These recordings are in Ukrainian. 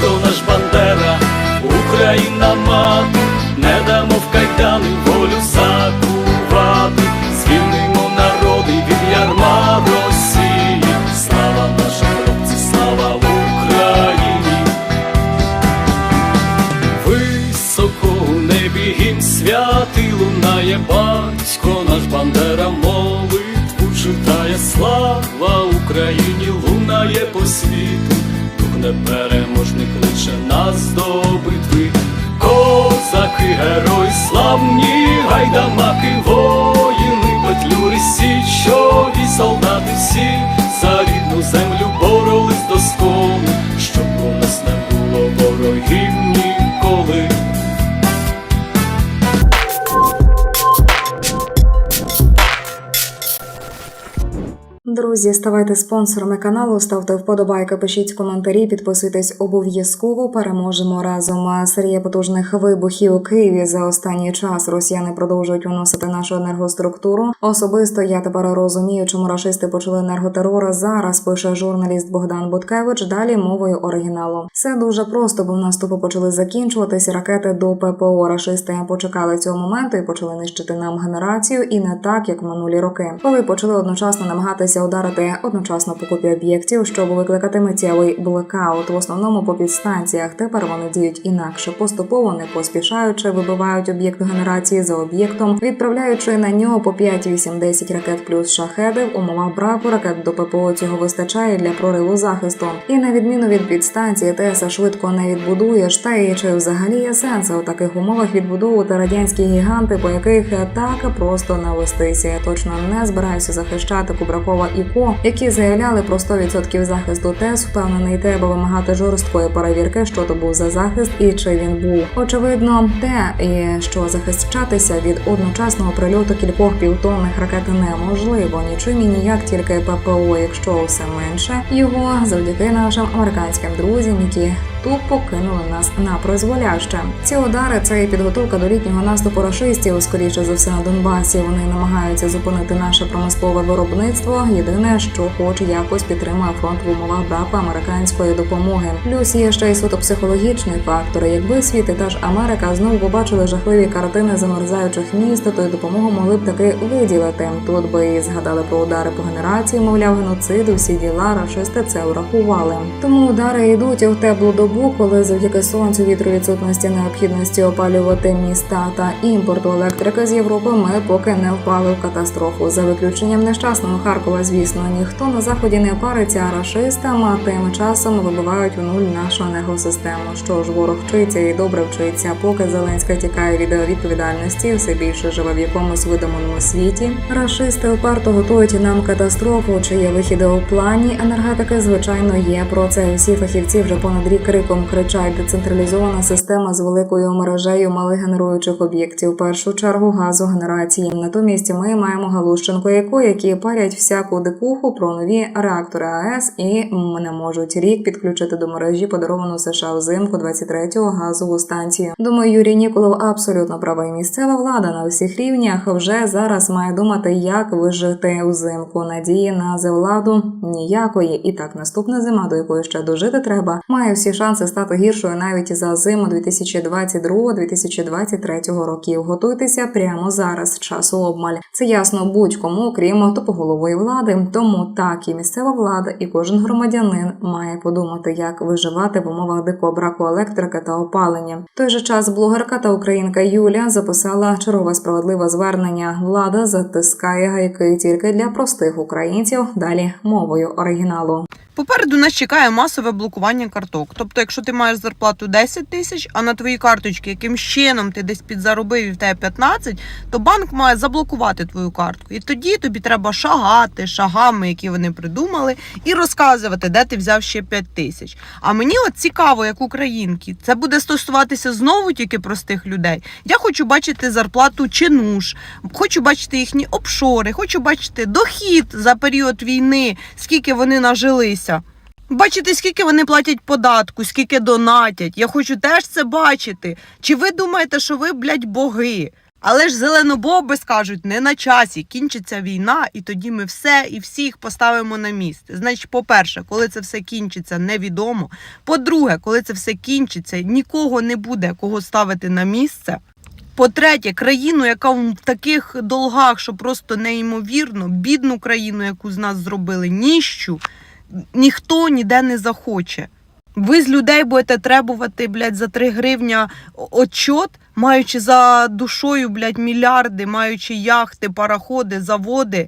батько наш Бандера, Україна мати, не дамо в кайдани волю закувати, звільнимо народи від ярма Росії. Слава нашим хлопці, слава Україні! Високо у небі гімн святий лунає батько наш. Бандера молитву читає. Слава Україні лунає по світу, непереможний кличе нас до битви. Козаки, герої, славні гайдамаки, Друзі, ставайте спонсорами каналу, ставте вподобайки, пишіть коментарі, підписуйтесь обов'язково. Переможемо разом. Серія потужних вибухів у Києві за останній час росіяни продовжують уносити нашу енергоструктуру. Особисто я тепер розумію, чому рашисти почали енерготерор. Зараз пише журналіст Богдан Буткевич. Далі мовою оригіналу. Все дуже просто, бо в нас тупо почали закінчуватися ракети до ППО. Рашисти почекали цього моменту і почали нищити нам генерацію, і не так, як в минулі роки, коли почали одночасно намагатися ударити одночасно по купі об'єктів, щоб викликати миттєвий блекаут. В основному по підстанціях тепер вони діють інакше, поступово не поспішаючи, вибивають об'єкт генерації за об'єктом, відправляючи на нього по 5, 8, 10 ракет плюс шахеди. Умовах браку ракет до ППО цього вистачає для прориву захисту. І на відміну від підстанції, ТЕСа швидко не відбудуєш. Та і чи взагалі є сенс у таких умовах відбудовувати радянські гіганти, по яких так просто навестися. Я точно не збираюся захищати Кубракова і Ко, які заявляли про 100% захисту ТЕС. Впевнений, треба вимагати жорсткої перевірки, що то був за захист і чи він був. Очевидно, те, що захищатися від одночасного прильоту кількох півтонних ракет неможливо нічим і ніяк, тільки ППО, якщо все менше, його завдяки нашим американським друзям, які тупо кинули нас на призволяще. Ці удари це і підготовка до літнього наступу рашистів. Скоріше за все на Донбасі. Вони намагаються зупинити наше промислове виробництво. Єдине, що хоч якось підтримує фронт в умовах браку американської допомоги. Плюс є ще й суто психологічний фактор. Якби світ і та ж Америка знову побачили жахливі картини замерзаючих міст, то й допомогу могли б таки виділити. Тут би і згадали про удари по генерації, мовляв, геноцид, усі діла рашисти це врахували. Тому удари йдуть в теплу добу, коли завдяки сонцю, вітру відсутності необхідності опалювати міста та імпорту електрики з Європи. Ми поки не впали в катастрофу. За виключенням нещасного Харкова, звісно, ніхто на заході не париться, а рашистам а тим часом вибивають у нуль нашу енергосистему. Що ж, ворог вчиться і добре вчиться. Поки Зеленська тікає від відповідальності, все більше живе в якомусь видуманому світі. Рашисти уперто готують нам катастрофу. Чи є вихіди у плані енергетики? Звичайно, є про це. Всі фахівці вже понад рік криком кричать децентралізована система з великою мережею малих генеруючих об'єктів. В першу чергу газогенерації. Натомість ми маємо Галущенко, яку які парять всяку дикуху про нові реактори АЕС і не можуть рік підключити до мережі подаровану США взимку 23-го газову станцію. Думаю, Юрій Ніколов абсолютно права і місцева влада на всіх рівнях вже зараз має думати, як вижити взимку. Надії на завладу ніякої. І так наступна зима, до якої ще дожити треба, має всі шанси стати гіршою навіть за зиму 2022-2023 років. Готуйтеся прямо зараз. Часу обмаль. Це ясно будь-кому, крім тупоголової влади. Тому так і місцева влада, і кожен громадянин має подумати, як виживати в умовах дикого браку електрики та опалення. В той же час блогерка та українка Юля записала чергове справедливе звернення. Влада затискає гайки тільки для простих українців. Далі мовою оригіналу. Попереду нас чекає масове блокування карток. Тобто, якщо ти маєш зарплату 10 тисяч, а на твоїй карточці яким чином ти десь підзаробив і в тебе 15, то банк має заблокувати твою картку. І тоді тобі треба шагати шагами, які вони придумали, і розказувати, де ти взяв ще 5 тисяч. А мені от цікаво, як українки, це буде стосуватися знову тільки простих людей. Я хочу бачити зарплату чинуш, хочу бачити їхні обшори, хочу бачити дохід за період війни, скільки вони нажилися. Бачити, скільки вони платять податку, скільки донатять. Я хочу теж це бачити. Чи ви думаєте, що ви, блядь, боги? Але ж зеленобоби скажуть, не на часі, кінчиться війна, і тоді ми все і всіх поставимо на місце. Значить, по-перше, коли це все кінчиться, невідомо. По-друге, коли це все кінчиться, нікого не буде кого ставити на місце. По-третє, країну, яка в таких долгах, що просто неймовірно, бідну країну, яку з нас зробили, ніщу, ніхто ніде не захоче. Ви з людей будете требувати, блядь, за 3 гривня отчот, маючи за душою, блядь, мільярди, маючи яхти, пароходи, заводи.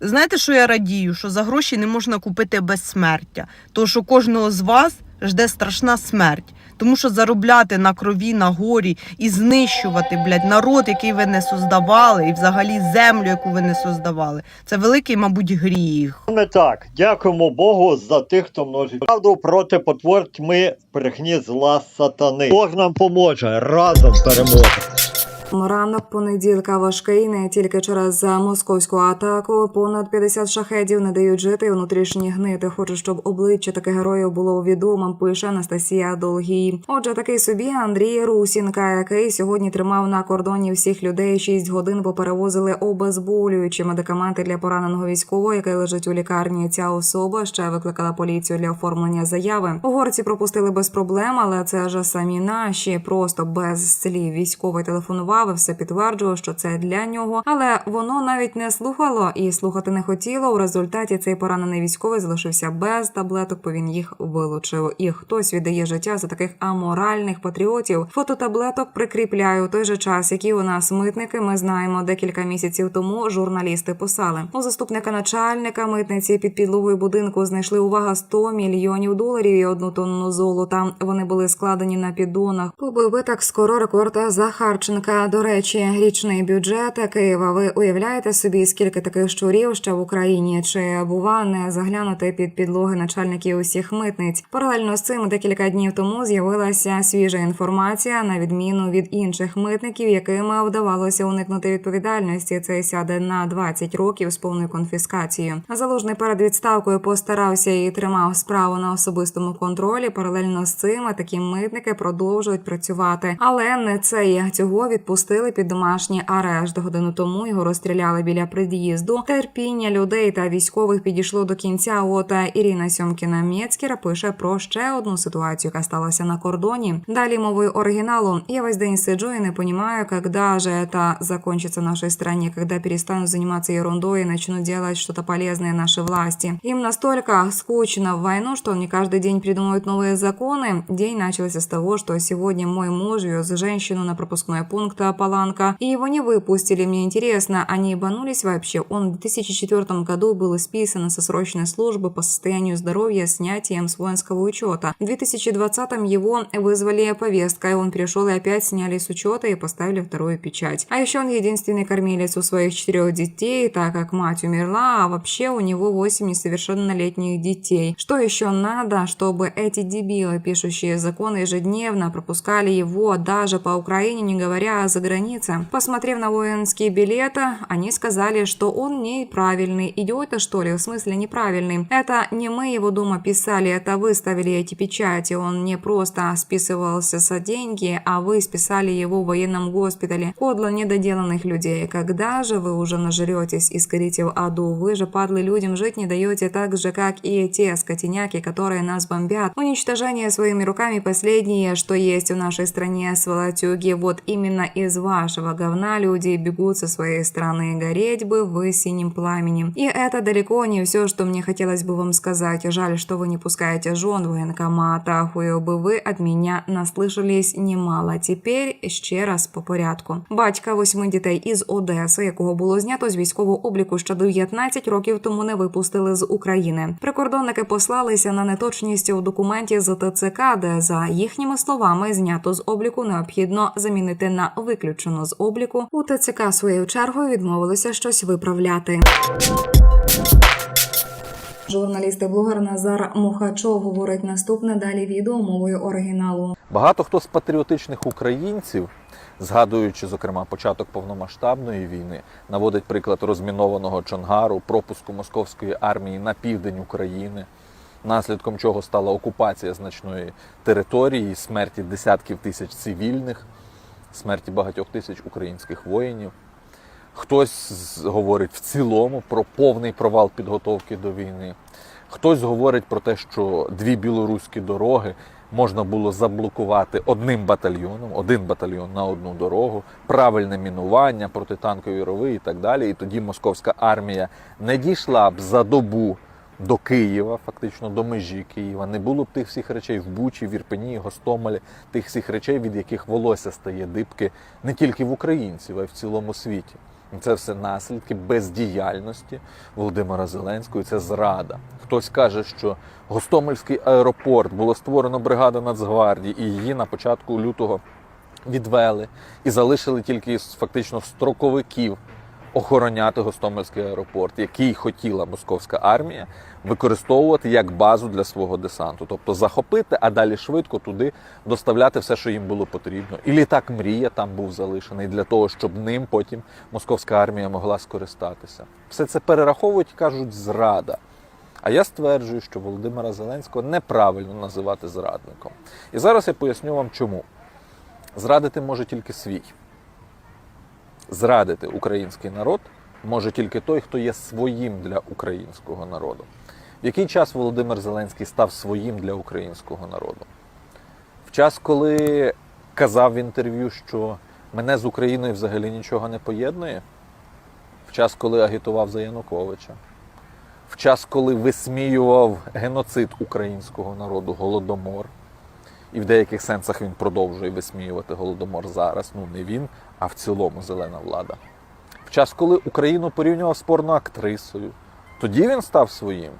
Знаєте, що я радію? Що за гроші не можна купити безсмертя. Тому що кожного з вас жде страшна смерть. Тому що заробляти на крові, на горі і знищувати, блядь, народ, який ви не создавали, і взагалі землю, яку ви не создавали, це великий, мабуть, гріх. Не так. Дякуємо Богу за тих, хто множить правду проти потвор тьми, брехні зла сатани. Бог нам поможе, разом переможемо. Ранок понеділка важкий не тільки через московську атаку. Понад 50 шахедів не дають жити внутрішні гнити. Хочу, щоб обличчя таких героїв було відомим. Пише Анастасія Долгій. Отже, такий собі Андрій Русінка, який сьогодні тримав на кордоні всіх людей 6 годин, бо перевозили обезболюючі медикаменти для пораненого військового, який лежить у лікарні. Ця особа ще викликала поліцію для оформлення заяви. Угорці пропустили без проблем, але це ж самі наші, просто без слів. Військовий телефонував і все підтверджував, що це для нього, але воно навіть не слухало і слухати не хотіло. У результаті цей поранений військовий залишився без таблеток, бо він їх вилучив. І хтось віддає життя за таких аморальних патріотів. Фото таблеток прикріпляю у той же час, які у нас митники. Ми знаємо декілька місяців тому. Журналісти писали у заступника начальника митниці під підлогою будинку знайшли увага 100 мільйонів доларів і одну тонну золота. Вони були складені на піддонах. Побив так скоро рекорд Захарченка. До речі, річний бюджет Києва. Ви уявляєте собі, скільки таких щурів ще в Україні? Чи бува не заглянути під підлоги начальників усіх митниць? Паралельно з цим декілька днів тому з'явилася свіжа інформація на відміну від інших митників, яким вдавалося уникнути відповідальності. Це сяде на 20 років з повною конфіскацією. Залужний перед відставкою постарався і тримав справу на особистому контролі. Паралельно з цим такі митники продовжують працювати, але не це є. цього відпустили під домашній арешт. Годину тому його розстріляли біля під'їзду. Терпіння людей та військових підійшло до кінця. От Ірина Сьомкіна Мєцкіра пише про ще одну ситуацію, яка сталася на кордоні. Далі мовою оригіналу. Я весь день сиджу и не понимаю, когда же это закончится в нашей стране, когда перестанут заниматься ерундой и начнут делать что-то полезное нашей власти. Им настолько скучно в войну, что они каждый день придумывают новые законы. День начался с того, что сегодня мой муж вез женщину на пропускной пункт Паланка, и его не выпустили. Мне интересно, они ебанулись вообще? Он в 2004 году был списан со срочной службы по состоянию здоровья снятием с воинского учета. В 2020 его вызвали повесткой, он пришел и опять сняли с учета и поставили вторую печать. А еще он единственный кормилец у своих четырех детей, так как мать умерла, а вообще у него 8 несовершеннолетних детей. Что еще надо, чтобы эти дебилы, пишущие законы ежедневно, пропускали его даже по Украине, не говоря о загранице? Посмотрев на воинские билеты, они сказали, что он неправильный. Идиоты, что ли? В смысле неправильный? Это не мы его дома писали, это вы ставили эти печати. Он не просто списывался за деньги, а вы списали его в военном госпитале. Подло недоделанных людей. Когда же вы уже нажретесь и сгорите в аду? Вы же, падлы, людям жить не даете так же, как и те скотиняки, которые нас бомбят. Уничтожение своими руками последнее, что есть в нашей стране, сволотюги. Вот именно из вашего говна люди бегут со своей страны. Гореть бы вы синим пламенем. И это далеко не все, что мне хотелось бы вам сказать. Жаль, что вы не пускаете жен в военкомата. Хуё бы вы от меня наслышались немало. Теперь ще раз по порядку. Батька восьми дітей із Одеси, якого було знято з військового обліку ще 19 років тому не випустили з України. Прикордонники послалися на неточність у документі з ТЦК, де за їхніми словами знято з обліку необхідно замінити на виключено з обліку. У ТЦК своєю чергою відмовилися щось виправляти. Журналіст і блогер Назар Мухачов говорить наступне далі відео мовою оригіналу. Багато хто з патріотичних українців, згадуючи зокрема початок повномасштабної війни, наводить приклад розмінованого Чонгару, пропуску московської армії на південь України, наслідком чого стала окупація значної території, смерті десятків тисяч цивільних. Смерті багатьох тисяч українських воїнів. Хтось говорить в цілому про повний провал підготовки до війни. Хтось говорить про те, що дві білоруські дороги можна було заблокувати одним батальйоном, один батальйон на одну дорогу, правильне мінування, протитанкові рови і так далі. І тоді московська армія не дійшла б за добу до Києва, фактично до межі Києва. Не було б тих всіх речей в Бучі, в Ірпені, Гостомелі, тих всіх речей, від яких волосся стає дибки не тільки в українців, а й в цілому світі. Це все наслідки бездіяльності Володимира Зеленського. Це зрада. Хтось каже, що Гостомельський аеропорт було створено бригада Нацгвардії, і її на початку лютого відвели і залишили тільки фактично строковиків охороняти Гостомельський аеропорт, який хотіла московська армія використовувати як базу для свого десанту, тобто захопити, а далі швидко туди доставляти все, що їм було потрібно. І літак мрія там був залишений для того, щоб ним потім московська армія могла скористатися. Все це перераховують і кажуть зрада. А я стверджую, що Володимира Зеленського неправильно називати зрадником. І зараз я поясню вам, чому. Зрадити може тільки свій. Зрадити український народ може тільки той, хто є своїм для українського народу. В який час Володимир Зеленський став своїм для українського народу? В час, коли казав в інтерв'ю, що мене з Україною взагалі нічого не поєднує, в час, коли агітував за Януковича, в час, коли висміював геноцид українського народу, голодомор. І в деяких сенсах він продовжує висміювати голодомор зараз. Ну не він, а в цілому зелена влада. В час, коли Україну порівнював з порноактрисою, тоді він став своїм.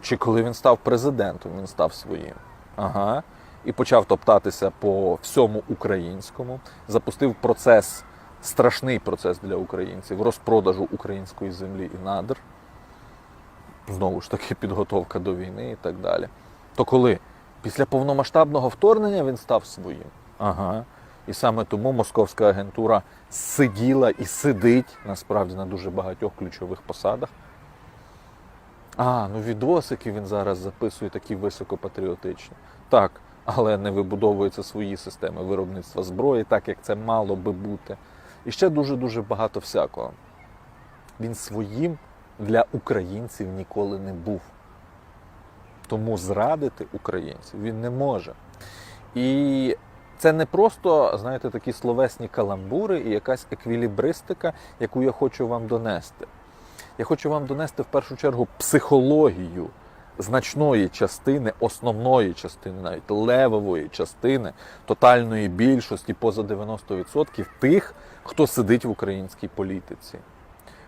Чи коли він став президентом, він став своїм. Ага. І почав топтатися по всьому українському, запустив процес, страшний процес для українців, розпродажу української землі і надр. Знову ж таки, підготовка до війни і так далі. То коли? Після повномасштабного вторгнення він став своїм. Ага. І саме тому московська агентура сиділа і сидить насправді на дуже багатьох ключових посадах. А, ну відосики він зараз записує такі високопатріотичні. Так, але не вибудовуються свої системи виробництва зброї, так як це мало би бути. І ще дуже-дуже багато всякого. Він своїм для українців ніколи не був. Тому зрадити українців він не може. І це не просто, знаєте, такі словесні каламбури і якась еквілібристика, яку я хочу вам донести. Я хочу вам донести в першу чергу психологію значної частини, основної частини, навіть левової частини тотальної більшості поза 90% тих, хто сидить в українській політиці.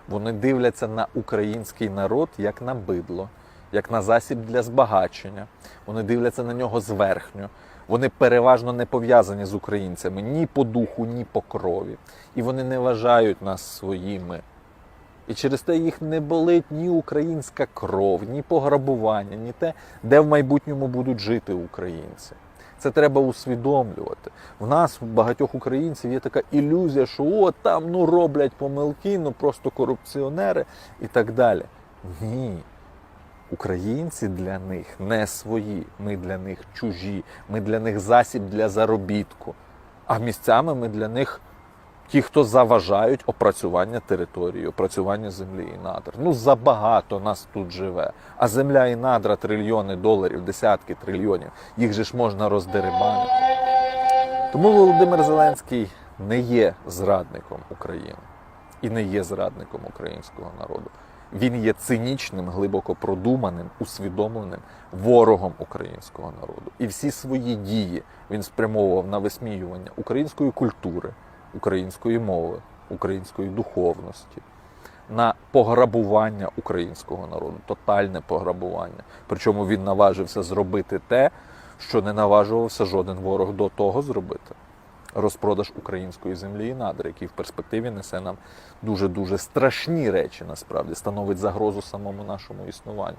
Вони дивляться на український народ як на бидло, як на засіб для збагачення. Вони дивляться на нього зверхньо. Вони переважно не пов'язані з українцями ні по духу, ні по крові. І вони не вважають нас своїми. І через те їх не болить ні українська кров, ні пограбування, ні те, де в майбутньому будуть жити українці. Це треба усвідомлювати. В нас, в багатьох українців, є така ілюзія, що о, там ну роблять помилки, ну просто корупціонери і так далі. Ні. Українці для них не свої, ми для них чужі, ми для них засіб для заробітку. А місцями ми для них ті, хто заважають опрацювання території, опрацювання землі і надр. Ну забагато нас тут живе. А земля і надра трильйони доларів, десятки трильйонів. Їх же ж можна роздерибанити. Тому Володимир Зеленський не є зрадником України і не є зрадником українського народу. Він є цинічним, глибоко продуманим, усвідомленим ворогом українського народу. І всі свої дії він спрямовував на висміювання української культури, української мови, української духовності, на пограбування українського народу, тотальне пограбування. Причому він наважився зробити те, що не наважувався жоден ворог до того зробити. Розпродаж української землі і надри, який в перспективі несе нам дуже-дуже страшні речі, насправді становить загрозу самому нашому існуванню.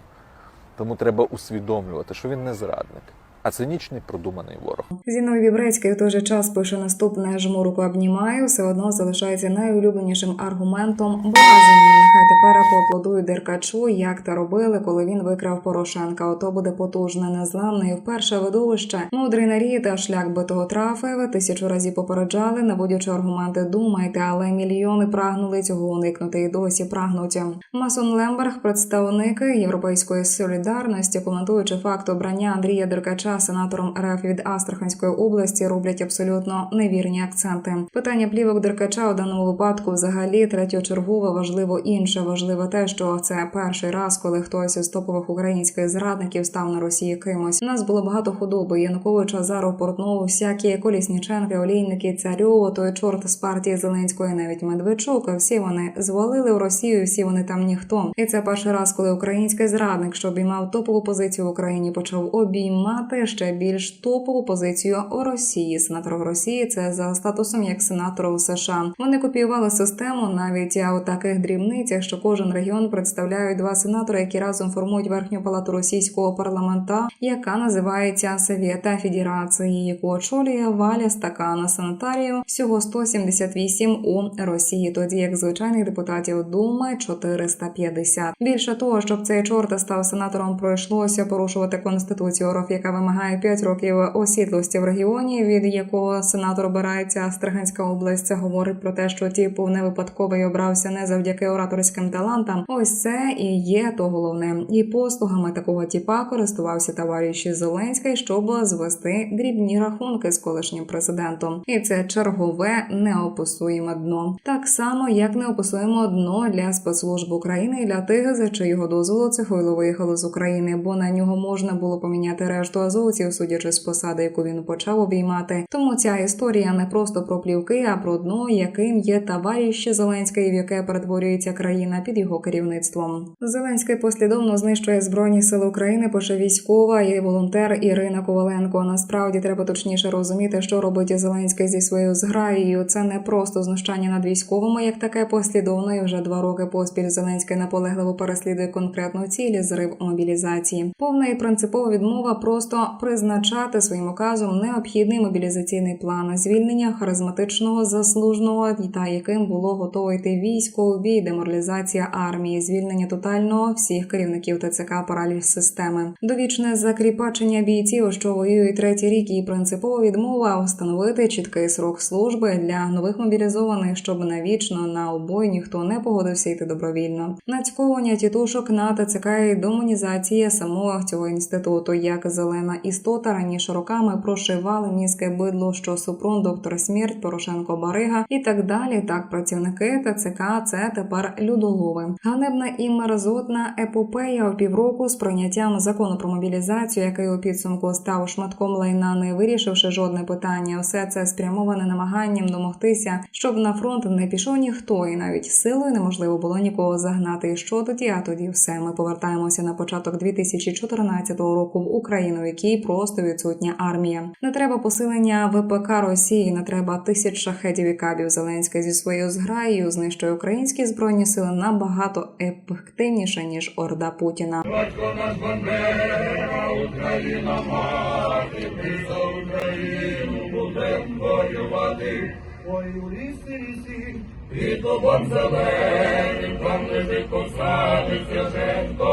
Тому треба усвідомлювати, що він не зрадник. А цинічний продуманий ворог. Зіновій Вібрецький в той же час пише наступне жму руку обнімаю, все одно залишається найулюбленішим аргументом базовим. Нехай тепер поаплодують Деркачу, як те робили, коли він викрав Порошенка. Ото буде потужне, незламне і вперше видовище. Мудрий нарій та шлях би трафив. Тисячу разів попереджали, наводячи аргументи, думайте, але мільйони прагнули цього уникнути і досі прагнуть. Масон Лемберг, представник європейської солідарності, коментуючи факт обрання Андрія Деркача сенатором РФ від Астраханської області, роблять абсолютно невірні акценти. Питання плівок Деркача у даному випадку взагалі третьочергове важливо інше. Важливо те, що це перший раз, коли хтось із топових українських зрадників став на Росії кимось. У нас було багато худоби. Янукович, Азаров, Портнов, всякі Колісніченки, Олійники, Царьов, той чорт з партії Зеленської, навіть Медведчук. Всі вони звалили в Росію, всі вони там ніхто. І це перший раз, коли український зрадник, що обіймав топову позицію в Україні, почав обіймати ще більш топову позицію у Росії. Сенатор в Росії це за статусом як сенатор у США. Вони копіювали систему навіть у таких дрібницях, що кожен регіон представляють два сенатори, які разом формують верхню палату російського парламента, яка називається Совєта Федерації, яку очолює Валя Стакана Санатарію. Всього 178 у Росії, тоді як звичайних депутатів Думи 450. Більше того, щоб цей чорт став сенатором, пройшлося порушувати конституцію РФ, яка вимагає 5 років осідлості в регіоні, від якого сенатор обирається Астраганська область. Говорить про те, що типу не випадковий обрався не завдяки ораторським талантам. Ось це і є то головне. І послугами такого типа користувався товариш Зеленський, щоб звести дрібні рахунки з колишнім президентом. І це чергове неописуєме дно. Так само, як неописуємо дно для спецслужб України і для тих, за чийого дозволу Цихойло виїхало з України, бо на нього можна було поміняти решту азовців, судячи з посади, яку він почав обіймати. Тому ця історія не просто про плівки, а про дно, яким є товариш Зеленський, в яке перетворюється країна під його керівництвом. Зеленський послідовно знищує збройні сили України, пише військова і волонтер Ірина Коваленко. Насправді треба точніше розуміти, що робить Зеленський зі своєю зграєю. Це не просто знущання над військовими, як таке послідовно і вже два роки поспіль Зеленський наполегливо переслідує конкретну ціль зрив мобілізації. Повна і принципова відмова просто призначати своїм указом необхідний мобілізаційний план звільнення харизматичного заслуженого та яким було готово йти військо у бій, деморалізація армії, звільнення тотального всіх керівників ТЦК параліч системи, довічне закріпачення бійців, що воюють третій рік, і принципова відмова встановити чіткий срок служби для нових мобілізованих, щоб навічно на обой ніхто не погодився йти добровільно. Нацьковування тітушок на ТЦК і демонізація самого цього інституту, як зелена істота раніше роками прошивали мізки бидло, що Супрун, доктор смерть, Порошенко Барига і так далі. Так працівники ТЦК це тепер людолови. Ганебна і мерзотна епопея у півроку з прийняттям закону про мобілізацію, який у підсумку став шматком лайна, не вирішивши жодне питання. Все це спрямоване намаганням домогтися, щоб на фронт не пішов ніхто, і навіть силою неможливо було нікого загнати. Що тоді? А тоді все. Ми повертаємося на початок 2014 року в Україну, в якій просто відсутня армія. Не треба посилення ВПК Росії, не треба тисяч шахетів і кабів. Зеленський зі своєю зграєю знищує українські збройні сили набагато ефективніше ніж орда Путіна. Батько наш Бандера, Україна мати, ми за Україну будем воювати. Ой, у лісі, лісі, під лобом зеленим, лежить посадиться Женко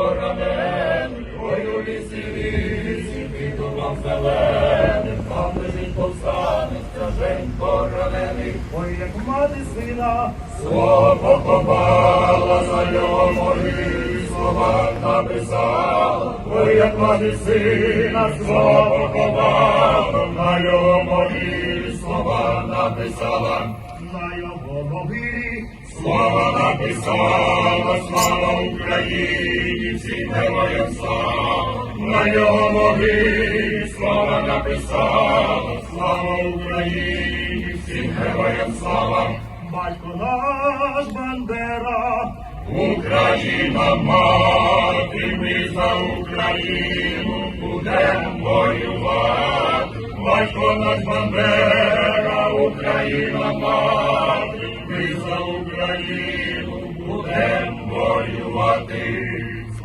зеленим, там лежить посадиться Женко ранений. Ой, як мати сина, свого поховала, за його могилі слова написала. Ой, як мати сина, свого поховала, на його могилі слова написала. На його могилі слова написала, слава Україні, всім героям слава. На його могилі слова написала, слава Україні, всім героям слава. Батько наш Бандера, Україна мати, ми за Україну будемо воювати. Батько наш Бандера, Україна мати, ми за Україну будемо воювати.